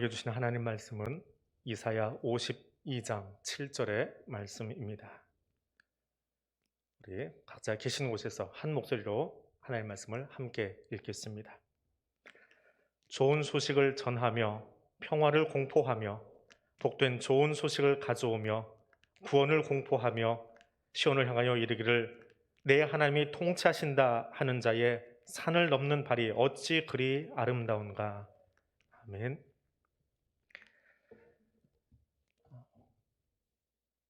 읽어주신 하나님 말씀은 이사야 52장 7절의 말씀입니다. 우리 각자 계신 곳에서 한 목소리로 하나님 말씀을 함께 읽겠습니다. 좋은 소식을 전하며 평화를 공포하며 복된 좋은 소식을 가져오며 구원을 공포하며 시온을 향하여 이르기를 내 하나님이 통치하신다 하는 자의 산을 넘는 발이 어찌 그리 아름다운가. 아멘.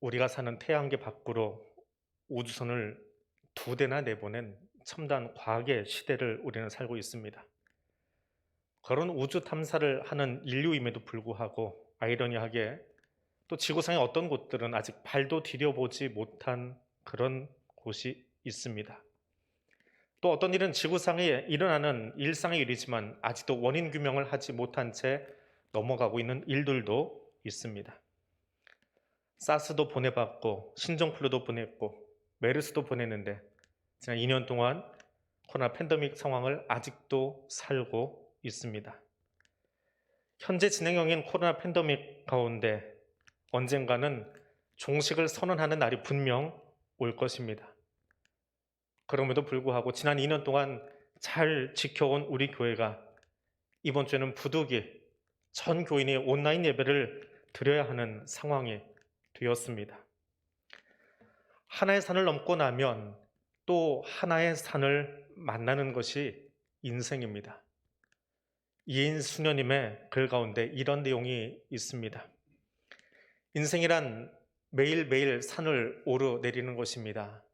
우리가 사는 태양계 밖으로 우주선을 두 대나 내보낸 첨단 과학의 시대를 우리는 살고 있습니다. 그런 우주 탐사를 하는 인류임에도 불구하고 아이러니하게 또 지구상의 어떤 곳들은 아직 발도 디뎌보지 못한 그런 곳이 있습니다. 또 어떤 일은 지구상에 일어나는 일상의 일이지만 아직도 원인 규명을 하지 못한 채 넘어가고 있는 일들도 있습니다. 사스도 보내봤고 신종플루도 보냈고 메르스도 보냈는데 지난 2년 동안 코로나 팬데믹 상황을 아직도 살고 있습니다. 현재 진행형인 코로나 팬데믹 가운데 언젠가는 종식을 선언하는 날이 분명 올 것입니다. 그럼에도 불구하고 지난 2년 동안 잘 지켜온 우리 교회가 이번 주에는 부득이 전 교인이 온라인 예배를 드려야 하는 상황이 되었습니다. 하나의 산을 넘고 나면 또 하나의 산을 만나는 것이 인생입니다. 이인 수녀님의 글 가운데 이런 내용이 있습니다. 인생이란 매일매일 산을 오르내리는 것입니다.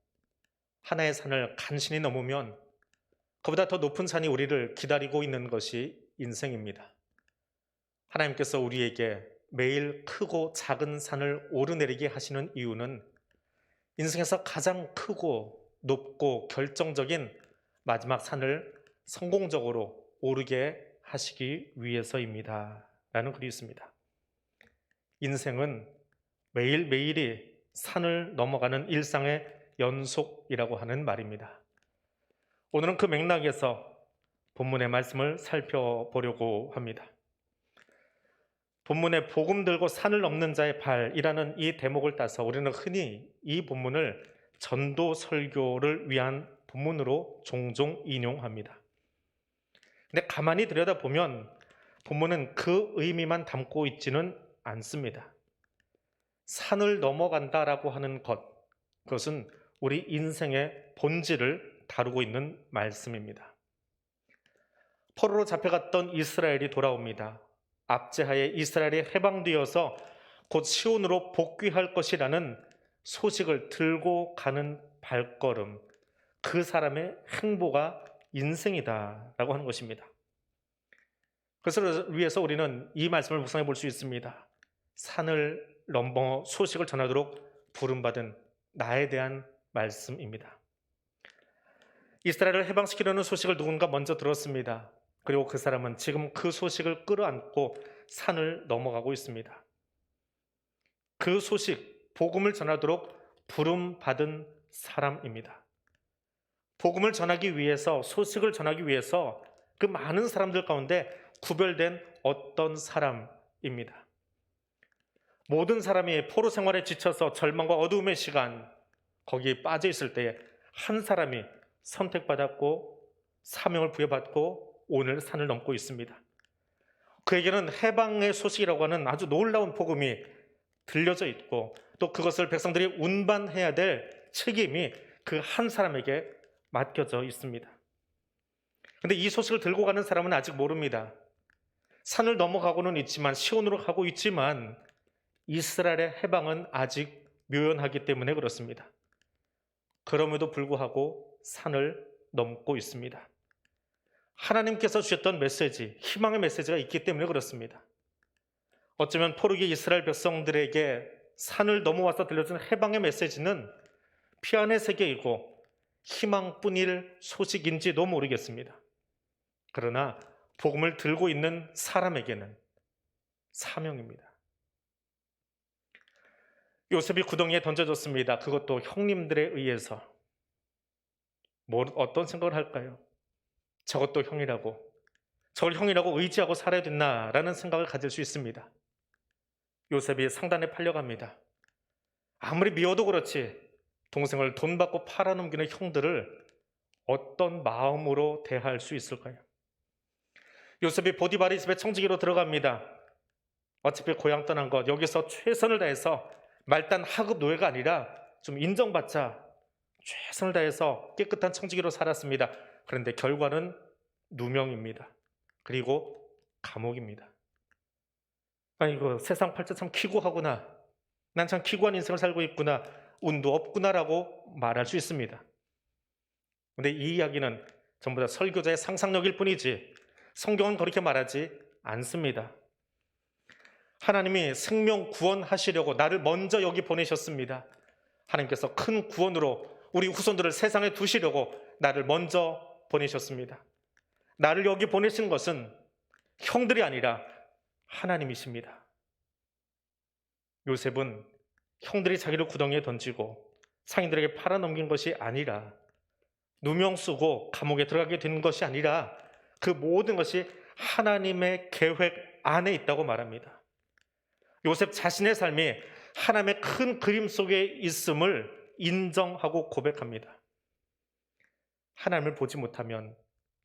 하나의 산을 간신히 넘으면 그보다 더 높은 산이 우리를 기다리고 있는 것이 인생입니다. 하나님께서 우리에게 매일 크고 작은 산을 오르내리게 하시는 이유는 인생에서 가장 크고 높고 결정적인 마지막 산을 성공적으로 오르게 하시기 위해서입니다. 라는 글이 있습니다. 인생은 매일매일이 산을 넘어가는 일상의 연속이라고 하는 말입니다. 오늘은 그 맥락에서 본문의 말씀을 살펴보려고 합니다. 본문의 복음 들고 산을 넘는 자의 발이라는 이 대목을 따서 우리는 흔히 이 본문을 전도 설교를 위한 본문으로 종종 인용합니다. 근데 가만히 들여다보면 본문은 그 의미만 담고 있지는 않습니다. 산을 넘어간다라고 하는 것, 그것은 우리 인생의 본질을 다루고 있는 말씀입니다. 포로로 잡혀갔던 이스라엘이 돌아옵니다. 압제하에 이스라엘이 해방되어서 곧 시온으로 복귀할 것이라는 소식을 들고 가는 발걸음, 그 사람의 행보가 인생이다라고 하는 것입니다. 그것을 위해서 우리는 이 말씀을 묵상해 볼 수 있습니다. 산을 넘어 소식을 전하도록 부름받은 나에 대한 말씀입니다. 이스라엘을 해방시키려는 소식을 누군가 먼저 들었습니다. 그리고 그 사람은 지금 그 소식을 끌어안고 산을 넘어가고 있습니다. 그 소식, 복음을 전하도록 부름받은 사람입니다. 복음을 전하기 위해서, 소식을 전하기 위해서 그 많은 사람들 가운데 구별된 어떤 사람입니다. 모든 사람이 포로 생활에 지쳐서 절망과 어두움의 시간, 거기에 빠져 있을 때에 한 사람이 선택받았고 사명을 부여받고 오늘 산을 넘고 있습니다. 그에게는 해방의 소식이라고 하는 아주 놀라운 복음이 들려져 있고 또 그것을 백성들이 운반해야 될 책임이 그 한 사람에게 맡겨져 있습니다. 근데 이 소식을 들고 가는 사람은 아직 모릅니다. 산을 넘어가고는 있지만 시온으로 가고 있지만 이스라엘의 해방은 아직 묘연하기 때문에 그렇습니다. 그럼에도 불구하고 산을 넘고 있습니다. 하나님께서 주셨던 메시지, 희망의 메시지가 있기 때문에 그렇습니다. 어쩌면 포르기 이스라엘 백성들에게 산을 넘어와서 들려준 해방의 메시지는 피안의 세계이고 희망뿐일 소식인지도 모르겠습니다. 그러나 복음을 들고 있는 사람에게는 사명입니다. 요셉이 구덩이에 던져졌습니다. 그것도 형님들에 의해서. 뭐 어떤 생각을 할까요? 저것도 형이라고. 저를 형이라고 의지하고 살아야 됐나라는 생각을 가질 수 있습니다. 요셉이 상단에 팔려갑니다. 아무리 미워도 그렇지 동생을 돈 받고 팔아넘기는 형들을 어떤 마음으로 대할 수 있을까요? 요셉이 보디바리 집에 청지기로 들어갑니다. 어차피 고향 떠난 것 여기서 최선을 다해서 말단 하급 노예가 아니라 좀 인정받자 최선을 다해서 깨끗한 청지기로 살았습니다. 그런데 결과는 누명입니다. 그리고 감옥입니다. 아이고 세상 팔자 참 키고하구나. 난 참 키고한 인생을 살고 있구나. 운도 없구나라고 말할 수 있습니다. 근데 이 이야기는 전부 다 설교자의 상상력일 뿐이지 성경은 그렇게 말하지 않습니다. 하나님이 생명 구원하시려고 나를 먼저 여기 보내셨습니다. 하나님께서 큰 구원으로 우리 후손들을 세상에 두시려고 나를 먼저 보내셨습니다. 나를 여기 보내신 것은 형들이 아니라 하나님이십니다. 요셉은 형들이 자기를 구덩이에 던지고 상인들에게 팔아넘긴 것이 아니라 누명 쓰고 감옥에 들어가게 된 것이 아니라 그 모든 것이 하나님의 계획 안에 있다고 말합니다. 요셉 자신의 삶이 하나님의 큰 그림 속에 있음을 인정하고 고백합니다. 하나님을 보지 못하면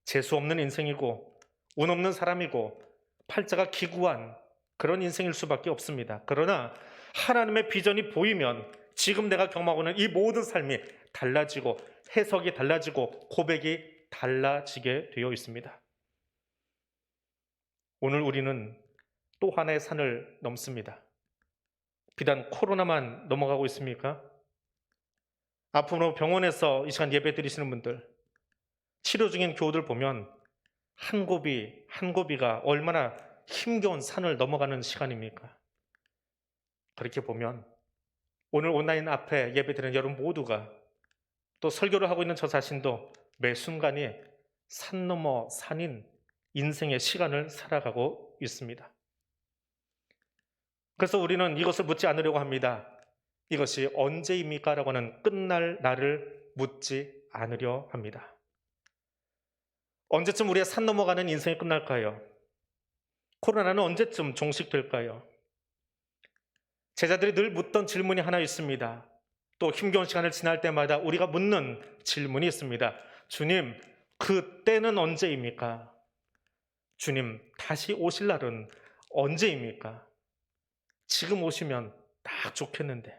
재수 없는 인생이고 운 없는 사람이고 팔자가 기구한 그런 인생일 수밖에 없습니다. 그러나 하나님의 비전이 보이면 지금 내가 경험하고 있는 이 모든 삶이 달라지고 해석이 달라지고 고백이 달라지게 되어 있습니다. 오늘 우리는 또 하나의 산을 넘습니다. 비단 코로나만 넘어가고 있습니까? 아픔으로 병원에서 이 시간 예배 드리시는 분들, 치료 중인 교우들 보면 한 고비, 한 고비가 얼마나 힘겨운 산을 넘어가는 시간입니까? 그렇게 보면 오늘 온라인 앞에 예배 드리는 여러분 모두가 또 설교를 하고 있는 저 자신도 매 순간이 산 넘어 산인 인생의 시간을 살아가고 있습니다. 그래서 우리는 이것을 묻지 않으려고 합니다. 이것이 언제입니까? 라고는 끝날 날을 묻지 않으려 합니다. 언제쯤 우리의 산 넘어가는 인생이 끝날까요? 코로나는 언제쯤 종식될까요? 제자들이 늘 묻던 질문이 하나 있습니다. 또 힘겨운 시간을 지날 때마다 우리가 묻는 질문이 있습니다. 주님, 그 때는 언제입니까? 주님, 다시 오실 날은 언제입니까? 지금 오시면 딱 좋겠는데.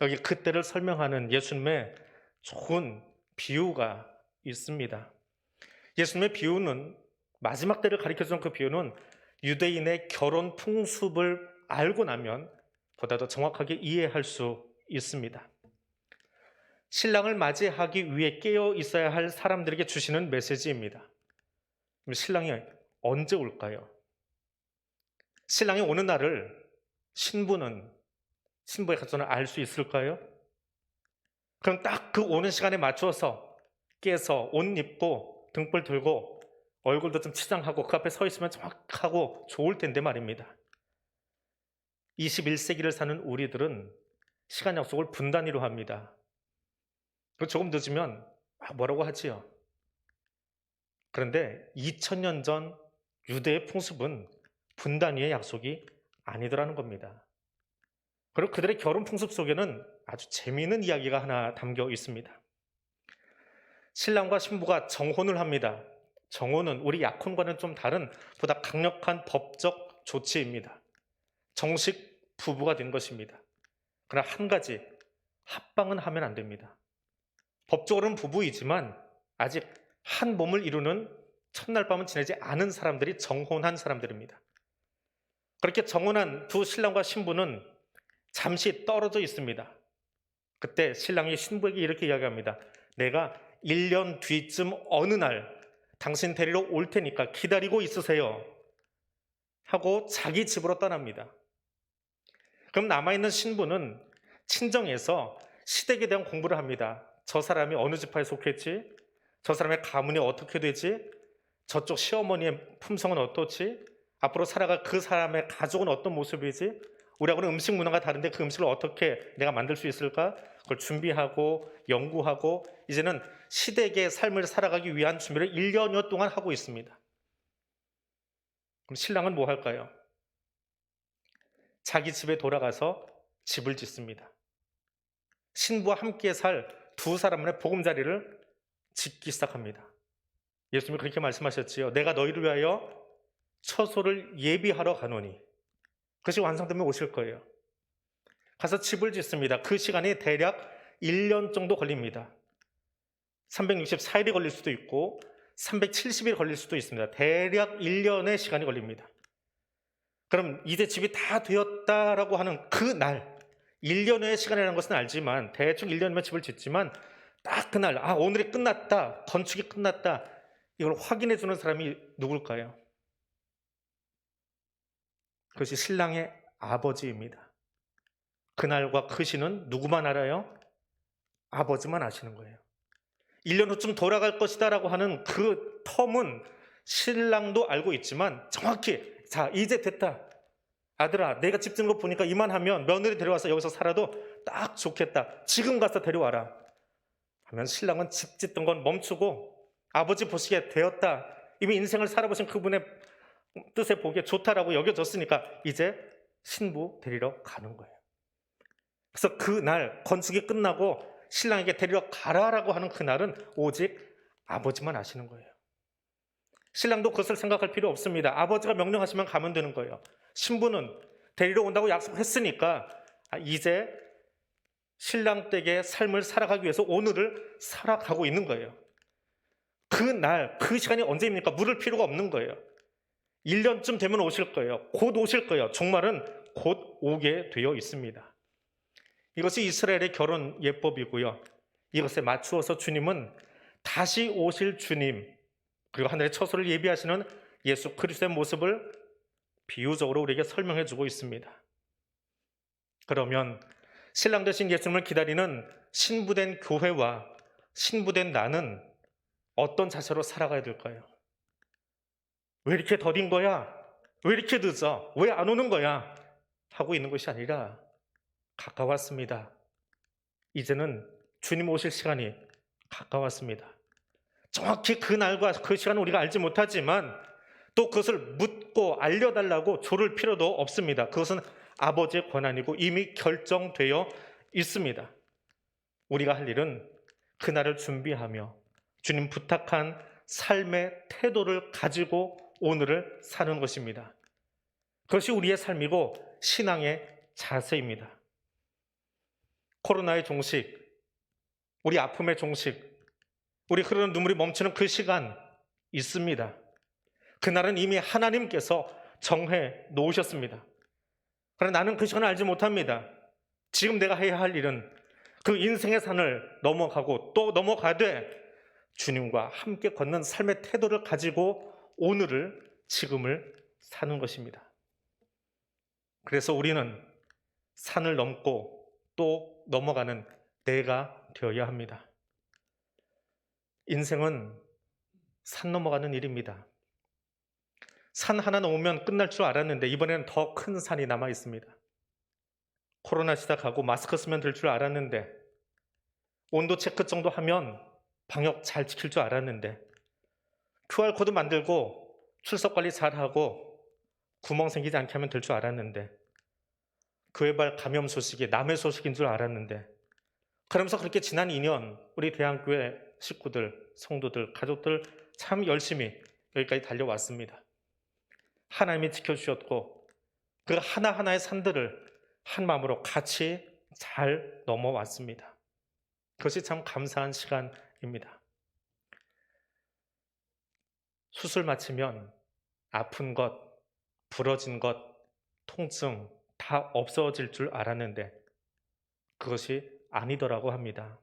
여기 그때를 설명하는 예수님의 좋은 비유가 있습니다. 예수님의 비유는 마지막 때를 가리켜주는 그 비유는 유대인의 결혼 풍습을 알고 나면 보다 더 정확하게 이해할 수 있습니다. 신랑을 맞이하기 위해 깨어 있어야 할 사람들에게 주시는 메시지입니다. 신랑이 언제 올까요? 신랑이 오는 날을 신부는 신부의 가정을 알 수 있을까요? 그럼 딱 그 오는 시간에 맞춰서 깨서 옷 입고 등불 들고 얼굴도 좀 치장하고 그 앞에 서 있으면 정확하고 좋을 텐데 말입니다. 21세기를 사는 우리들은 시간 약속을 분단위로 합니다. 조금 늦으면 아, 뭐라고 하지요. 그런데 2000년 전 유대의 풍습은 분단위의 약속이 아니더라는 겁니다. 그리고 그들의 결혼 풍습 속에는 아주 재미있는 이야기가 하나 담겨 있습니다. 신랑과 신부가 정혼을 합니다. 정혼은 우리 약혼과는 좀 다른 보다 강력한 법적 조치입니다. 정식 부부가 된 것입니다. 그러나 한 가지 합방은 하면 안 됩니다. 법적으로는 부부이지만 아직 한 몸을 이루는 첫날 밤은 지내지 않은 사람들이 정혼한 사람들입니다. 그렇게 정혼한 두 신랑과 신부는 잠시 떨어져 있습니다. 그때 신랑이 신부에게 이렇게 이야기합니다. 내가 1년 뒤쯤 어느 날 당신 데리러 올 테니까 기다리고 있으세요. 하고 자기 집으로 떠납니다. 그럼 남아있는 신부는 친정에서 시댁에 대한 공부를 합니다. 저 사람이 어느 지파에 속했지? 저 사람의 가문이 어떻게 되지? 저쪽 시어머니의 품성은 어떻지? 앞으로 살아갈 그 사람의 가족은 어떤 모습이지? 우리하고는 음식 문화가 다른데 그 음식을 어떻게 내가 만들 수 있을까? 그걸 준비하고 연구하고 이제는 시댁의 삶을 살아가기 위한 준비를 1년여 동안 하고 있습니다. 그럼 신랑은 뭐 할까요? 자기 집에 돌아가서 집을 짓습니다. 신부와 함께 살 두 사람의 보금자리를 짓기 시작합니다. 예수님이 그렇게 말씀하셨지요. 내가 너희를 위하여 처소를 예비하러 가노니 그것이 완성되면 오실 거예요. 가서 집을 짓습니다. 그 시간이 대략 1년 정도 걸립니다. 364일이 걸릴 수도 있고 370일 걸릴 수도 있습니다. 대략 1년의 시간이 걸립니다. 그럼 이제 집이 다 되었다라고 하는 그 날, 1년의 시간이라는 것은 알지만 대충 1년이면 집을 짓지만 딱 그날, 아, 오늘이 끝났다. 건축이 끝났다. 이걸 확인해 주는 사람이 누굴까요? 그것이 신랑의 아버지입니다. 그날과 그 시는 누구만 알아요? 아버지만 아시는 거예요. 1년 후쯤 돌아갈 것이다 라고 하는 그 텀은 신랑도 알고 있지만 정확히 자 이제 됐다. 아들아 내가 집 짓는 거 보니까 이만하면 며느리 데려와서 여기서 살아도 딱 좋겠다. 지금 가서 데려와라. 하면 신랑은 집 짓던 건 멈추고 아버지 보시기에 되었다. 이미 인생을 살아보신 그분의 뜻에 보기에 좋다라고 여겨졌으니까 이제 신부 데리러 가는 거예요. 그래서 그날 건축이 끝나고 신랑에게 데리러 가라라고 하는 그날은 오직 아버지만 아시는 거예요. 신랑도 그것을 생각할 필요 없습니다. 아버지가 명령하시면 가면 되는 거예요. 신부는 데리러 온다고 약속했으니까 아, 이제 신랑 댁의 삶을 살아가기 위해서 오늘을 살아가고 있는 거예요. 그 날, 그 시간이 언제입니까? 물을 필요가 없는 거예요. 1년쯤 되면 오실 거예요. 곧 오실 거예요. 종말은 곧 오게 되어 있습니다. 이것이 이스라엘의 결혼 예법이고요. 이것에 맞추어서 주님은 다시 오실 주님, 그리고 하늘의 처소를 예비하시는 예수 그리스도의 모습을 비유적으로 우리에게 설명해 주고 있습니다. 그러면 신랑 되신 예수님을 기다리는 신부된 교회와 신부된 나는 어떤 자세로 살아가야 될까요? 왜 이렇게 더딘 거야? 왜 이렇게 늦어? 왜 안 오는 거야? 하고 있는 것이 아니라 가까웠습니다. 이제는 주님 오실 시간이 가까웠습니다. 정확히 그 날과 그 시간을 우리가 알지 못하지만 또 그것을 묻고 알려달라고 조를 필요도 없습니다. 그것은 아버지의 권한이고 이미 결정되어 있습니다. 우리가 할 일은 그날을 준비하며 주님 부탁한 삶의 태도를 가지고 오늘을 사는 것입니다. 그것이 우리의 삶이고 신앙의 자세입니다. 코로나의 종식, 우리 아픔의 종식, 우리 흐르는 눈물이 멈추는 그 시간 있습니다. 그날은 이미 하나님께서 정해 놓으셨습니다. 그러나 나는 그 시간을 알지 못합니다. 지금 내가 해야 할 일은 그 인생의 산을 넘어가고 또 넘어가되 주님과 함께 걷는 삶의 태도를 가지고 오늘을 지금을 사는 것입니다. 그래서 우리는 산을 넘고 또 넘어가는 내가 되어야 합니다. 인생은 산 넘어가는 일입니다. 산 하나 넘으면 끝날 줄 알았는데 이번에는 더 큰 산이 남아 있습니다. 코로나 시작하고 마스크 쓰면 될 줄 알았는데 온도 체크 정도 하면 방역 잘 지킬 줄 알았는데 QR코드 만들고 출석 관리 잘하고 구멍 생기지 않게 하면 될 줄 알았는데 교회발 감염 소식이 남의 소식인 줄 알았는데 그러면서 그렇게 지난 2년 우리 대한교회 식구들, 성도들, 가족들 참 열심히 여기까지 달려왔습니다. 하나님이 지켜주셨고 그 하나하나의 산들을 한 마음으로 같이 잘 넘어왔습니다. 그것이 참 감사한 시간입니다. 수술 마치면 아픈 것, 부러진 것, 통증 다 없어질 줄 알았는데 그것이 아니더라고 합니다.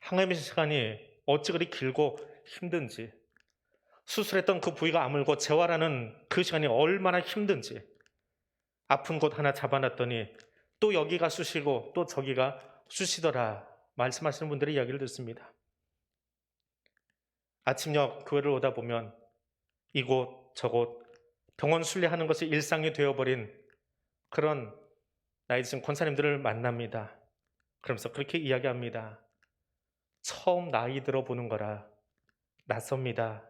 항암의 시간이 어찌 그리 길고 힘든지 수술했던 그 부위가 아물고 재활하는 그 시간이 얼마나 힘든지 아픈 곳 하나 잡아놨더니 또 여기가 쑤시고 또 저기가 쑤시더라 말씀하시는 분들의 이야기를 듣습니다. 아침역 교회를 오다 보면 이곳 저곳 병원 순례하는 것이 일상이 되어버린 그런 나이 드신 권사님들을 만납니다. 그러면서 그렇게 이야기합니다. 처음 나이 들어 보는 거라 낯섭니다.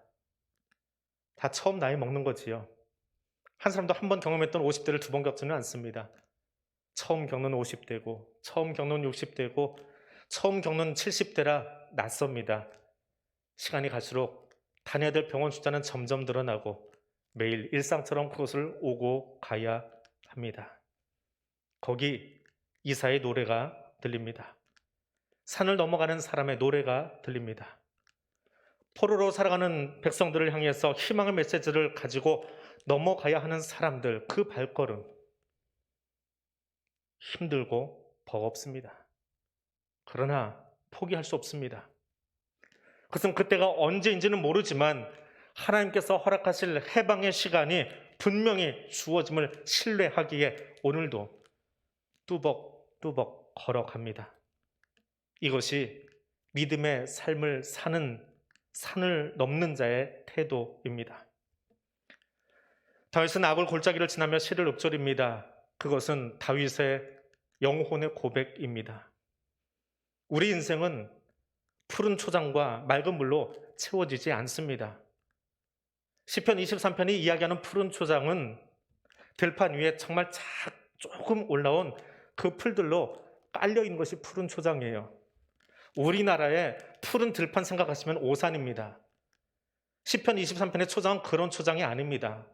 다 처음 나이 먹는 거지요. 한 사람도 한 번 경험했던 50대를 두 번 겪지는 않습니다. 처음 겪는 50대고, 처음 겪는 60대고, 처음 겪는 70대라 낯섭니다. 시간이 갈수록 다녀야 될 병원 숫자는 점점 늘어나고 매일 일상처럼 그곳을 오고 가야 합니다. 거기 이사의 노래가 들립니다. 산을 넘어가는 사람의 노래가 들립니다. 포로로 살아가는 백성들을 향해서 희망의 메시지를 가지고 넘어가야 하는 사람들 그 발걸음 힘들고 버겁습니다. 그러나 포기할 수 없습니다. 그것은 그때가 언제인지는 모르지만 하나님께서 허락하실 해방의 시간이 분명히 주어짐을 신뢰하기에 오늘도 뚜벅뚜벅 걸어갑니다. 이것이 믿음의 삶을 사는 산을 넘는 자의 태도입니다. 다윗은 악을 골짜기를 지나며 시를 읊조립니다. 그것은 다윗의 영혼의 고백입니다. 우리 인생은 푸른 초장과 맑은 물로 채워지지 않습니다. 시편 23편이 이야기하는 푸른 초장은 들판 위에 정말 작 조금 올라온 그 풀들로 깔려 있는 것이 푸른 초장이에요. 우리나라의 푸른 들판 생각하시면 오산입니다. 시편 23편의 초장은 그런 초장이 아닙니다.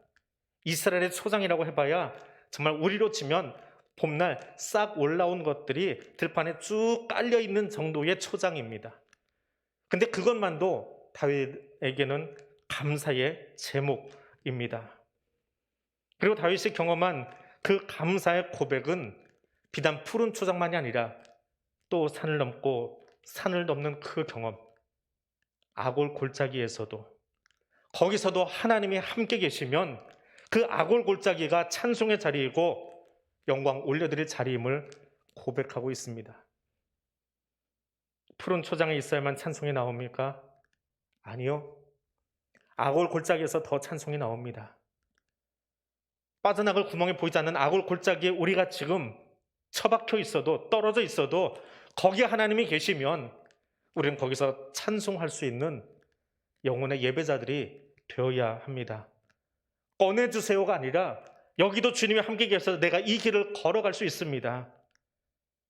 이스라엘의 초장이라고 해봐야 정말 우리로 치면 봄날 싹 올라온 것들이 들판에 쭉 깔려 있는 정도의 초장입니다. 근데 그것만도 다윗에게는 감사의 제목입니다. 그리고 다윗이 경험한 그 감사의 고백은 비단 푸른 초장만이 아니라 또 산을 넘고 산을 넘는 그 경험, 아골 골짜기에서도 거기서도 하나님이 함께 계시면 그 아골 골짜기가 찬송의 자리이고 영광 올려드릴 자리임을 고백하고 있습니다. 푸른 초장에 있어야만 찬송이 나옵니까? 아니요. 아골 골짜기에서 더 찬송이 나옵니다. 빠져나갈 구멍이 보이지 않는 아골 골짜기에 우리가 지금 처박혀 있어도 떨어져 있어도 거기에 하나님이 계시면 우리는 거기서 찬송할 수 있는 영혼의 예배자들이 되어야 합니다. 꺼내주세요가 아니라 여기도 주님이 함께 계셔서 내가 이 길을 걸어갈 수 있습니다.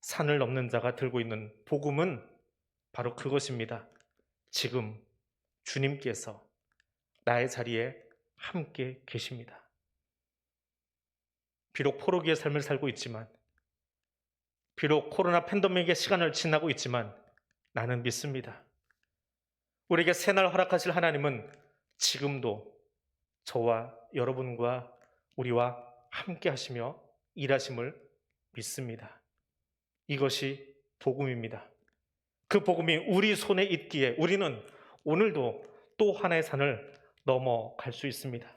산을 넘는 자가 들고 있는 복음은 바로 그것입니다. 지금 주님께서 나의 자리에 함께 계십니다. 비록 포로기의 삶을 살고 있지만, 비록 코로나 팬데믹의 시간을 지나고 있지만, 나는 믿습니다. 우리에게 새날 허락하실 하나님은 지금도 저와 여러분과 우리와 함께 하시며 일하심을 믿습니다. 이것이 복음입니다. 그 복음이 우리 손에 있기에 우리는 오늘도 또 하나의 산을 넘어갈 수 있습니다.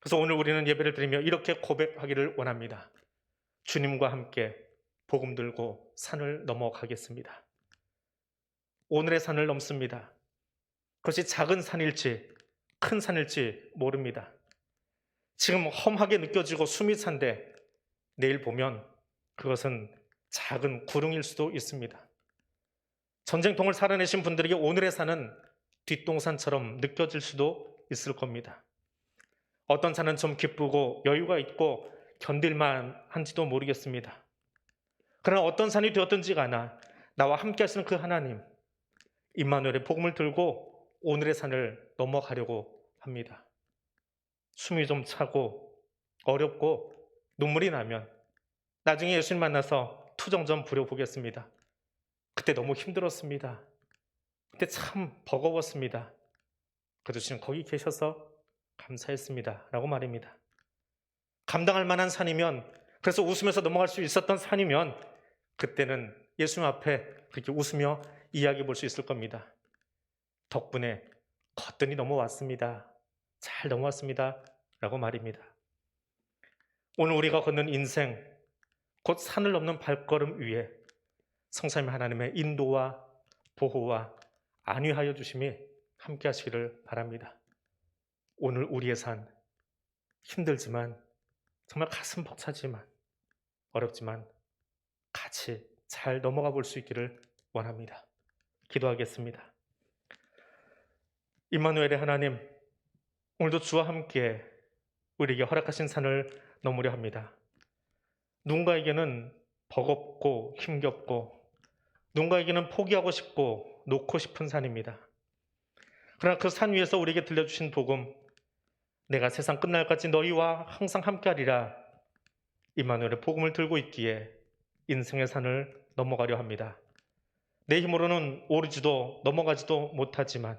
그래서 오늘 우리는 예배를 드리며 이렇게 고백하기를 원합니다. 주님과 함께 복음 들고 산을 넘어가겠습니다. 오늘의 산을 넘습니다. 그것이 작은 산일지 큰 산일지 모릅니다. 지금 험하게 느껴지고 숨이 찬데 내일 보면 그것은 작은 구릉일 수도 있습니다. 전쟁통을 살아내신 분들에게 오늘의 산은 뒷동산처럼 느껴질 수도 있을 겁니다. 어떤 산은 좀 기쁘고 여유가 있고 견딜만 한지도 모르겠습니다. 그러나 어떤 산이 되었든지 가나 나와 함께 하시는 그 하나님, 임마누엘의 복음을 들고 오늘의 산을 넘어가려고 합니다. 숨이 좀 차고 어렵고 눈물이 나면 나중에 예수님 만나서 투정 좀 부려보겠습니다. 그때 너무 힘들었습니다. 그때 참 버거웠습니다. 그래도 지금 거기 계셔서 감사했습니다. 라고 말입니다. 감당할 만한 산이면 그래서 웃으면서 넘어갈 수 있었던 산이면 그때는 예수님 앞에 그렇게 웃으며 이야기해 볼수 있을 겁니다. 덕분에 거뜬히 넘어왔습니다. 잘 넘어왔습니다. 라고 말입니다. 오늘 우리가 걷는 인생, 곧 산을 넘는 발걸음 위에 성삼위 하나님의 인도와 보호와 안위하여 주심이 함께 하시기를 바랍니다. 오늘 우리의 산, 힘들지만 정말 가슴 벅차지만 어렵지만 같이 잘 넘어가 볼 수 있기를 원합니다. 기도하겠습니다. 임마누엘의 하나님, 오늘도 주와 함께 우리에게 허락하신 산을 넘으려 합니다. 누군가에게는 버겁고 힘겹고 누군가에게는 포기하고 싶고 놓고 싶은 산입니다. 그러나 그 산 위에서 우리에게 들려주신 복음, 내가 세상 끝날까지 너희와 항상 함께하리라. 임마누엘의 복음을 들고 있기에 인생의 산을 넘어가려 합니다. 내 힘으로는 오르지도 넘어가지도 못하지만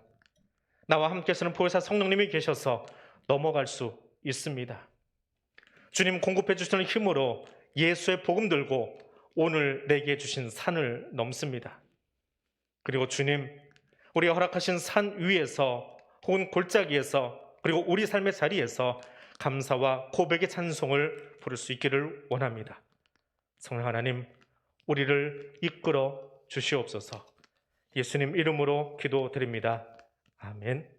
나와 함께 서는 보혜사 성령님이 계셔서 넘어갈 수 있습니다. 주님 공급해 주시는 힘으로 예수의 복음 들고 오늘 내게 주신 산을 넘습니다. 그리고 주님, 우리가 허락하신 산 위에서 혹은 골짜기에서 그리고 우리 삶의 자리에서 감사와 고백의 찬송을 부를 수 있기를 원합니다. 성령 하나님, 우리를 이끌어 주시옵소서. 예수님 이름으로 기도드립니다. 아멘.